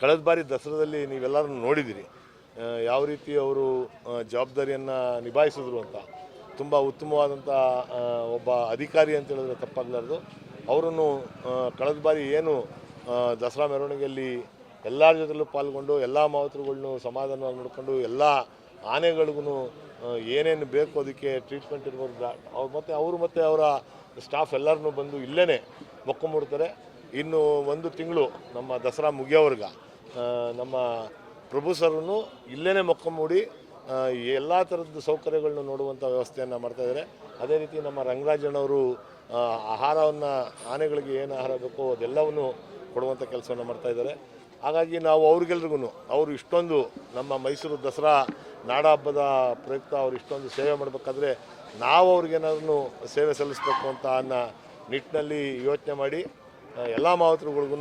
ಕಳೆದ ಬಾರಿ ದಸರಾದಲ್ಲಿ ನೀವೆಲ್ಲರೂ ನೋಡಿದ್ದೀರಿ ಯಾವ ರೀತಿ ಅವರು ಜವಾಬ್ದಾರಿಯನ್ನು ನಿಭಾಯಿಸಿದ್ರು ಅಂತ. ತುಂಬ ಉತ್ತಮವಾದಂಥ ಒಬ್ಬ ಅಧಿಕಾರಿ ಅಂತ ಹೇಳಿದ್ರೆ ತಪ್ಪಾಗಲಾರ್ದು. ಅವರನ್ನು ಕಳೆದ ಬಾರಿ ಏನು ದಸರಾ ಮೆರವಣಿಗೆಯಲ್ಲಿ ಎಲ್ಲರ ಜೊತೆಲೂ ಪಾಲ್ಗೊಂಡು, ಎಲ್ಲ ಮಾವತರುಗಳ್ನು ಸಮಾಧಾನವಾಗಿ ನೋಡಿಕೊಂಡು, ಎಲ್ಲ ಆನೆಗಳಿಗೂ ಏನೇನು ಬೇಕು ಅದಕ್ಕೆ ಟ್ರೀಟ್ಮೆಂಟ್ ಇರ್ಬೋದು ಅವ್ರು ಮತ್ತು, ಅವರು ಮತ್ತು ಅವರ ಸ್ಟಾಫ್ ಎಲ್ಲರನ್ನೂ ಬಂದು ಇಲ್ಲೇ ಮೊಕ್ಕೊಂಬಿಡ್ತಾರೆ. ಇನ್ನು ಒಂದು ತಿಂಗಳು ನಮ್ಮ ದಸರಾ ಮುಗಿಯೋವರ್ಗ ನಮ್ಮ ಪ್ರಭು ಸರ್ನು ಇಲ್ಲೇ ಮೂಡಿ ಎಲ್ಲ ಥರದ ಸೌಕರ್ಯಗಳನ್ನ ನೋಡುವಂಥ ವ್ಯವಸ್ಥೆಯನ್ನು ಮಾಡ್ತಾಯಿದ್ದಾರೆ ಅದೇ ರೀತಿ ನಮ್ಮ ರಂಗರಾಜಣ್ಣವರು ಆಹಾರವನ್ನು ಆನೆಗಳಿಗೆ ಏನು ಆಹಾರ ಬೇಕೋ ಅದೆಲ್ಲವನ್ನು ಕೊಡುವಂಥ ಕೆಲಸವನ್ನು ಮಾಡ್ತಾಯಿದ್ದಾರೆ ಹಾಗಾಗಿ ನಾವು ಅವ್ರಿಗೆಲ್ರಿಗೂ ಅವರು ಇಷ್ಟೊಂದು ನಮ್ಮ ಮೈಸೂರು ದಸರಾ ನಾಡ ಹಬ್ಬದ ಪ್ರಯುಕ್ತ ಅವ್ರು ಇಷ್ಟೊಂದು ಸೇವೆ ಮಾಡಬೇಕಾದ್ರೆ ನಾವು ಅವ್ರಿಗೇನಾದ್ರೂ ಸೇವೆ ಸಲ್ಲಿಸಬೇಕು ಅಂತ ಅನ್ನೋ ನಿಟ್ಟಿನಲ್ಲಿ ಯೋಚನೆ ಮಾಡಿ ಎಲ್ಲ ಮಾವತರುಗಳಿಗೂ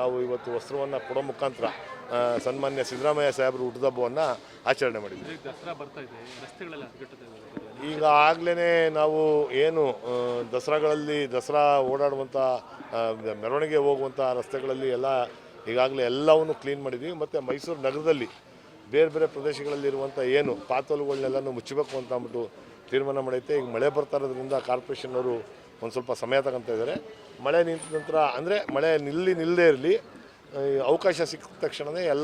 ನಾವು ಇವತ್ತು ವಸ್ತ್ರವನ್ನು ಕೊಡೋ ಮುಖಾಂತರ ಸನ್ಮಾನ್ಯ ಸಿದ್ದರಾಮಯ್ಯ ಸಾಹೇಬರು ಹುಟ್ಟಿದಬ್ಬವನ್ನು ಆಚರಣೆ ಮಾಡಿದ್ವಿ. ಈಗ ಆಗಲೇ ನಾವು ಏನು ದಸರಾಗಳಲ್ಲಿ ದಸರಾ ಓಡಾಡುವಂಥ ಮೆರವಣಿಗೆ ಹೋಗುವಂಥ ರಸ್ತೆಗಳಲ್ಲಿ ಎಲ್ಲ ಈಗಾಗಲೇ ಎಲ್ಲವನ್ನು ಕ್ಲೀನ್ ಮಾಡಿದ್ವಿ. ಮತ್ತು ಮೈಸೂರು ನಗರದಲ್ಲಿ ಬೇರೆ ಬೇರೆ ಪ್ರದೇಶಗಳಲ್ಲಿರುವಂಥ ಏನು ಪಾತೋಲುಗಳನ್ನೆಲ್ಲನೂ ಮುಚ್ಚಬೇಕು ಅಂತ ಅಂದ್ಬಿಟ್ಟು ತೀರ್ಮಾನ ಮಾಡೈತೆ. ಈಗ ಮಳೆ ಬರ್ತಾ ಇರೋದ್ರಿಂದ ಕಾರ್ಪೊರೇಷನ್ ಅವರು ಒಂದು ಸ್ವಲ್ಪ ಸಮಯ ತಗೊತಾ ಇದ್ದಾರೆ ಮಳೆ ನಿಂತ ನಂತರ ಅಂದರೆ ಮಳೆ ನಿಲ್ಲಿ ನಿಲ್ಲದೆ ಇರಲಿ. ಅವಕಾಶ ಸಿಕ್ಕ ತಕ್ಷಣವೇ ಎಲ್ಲ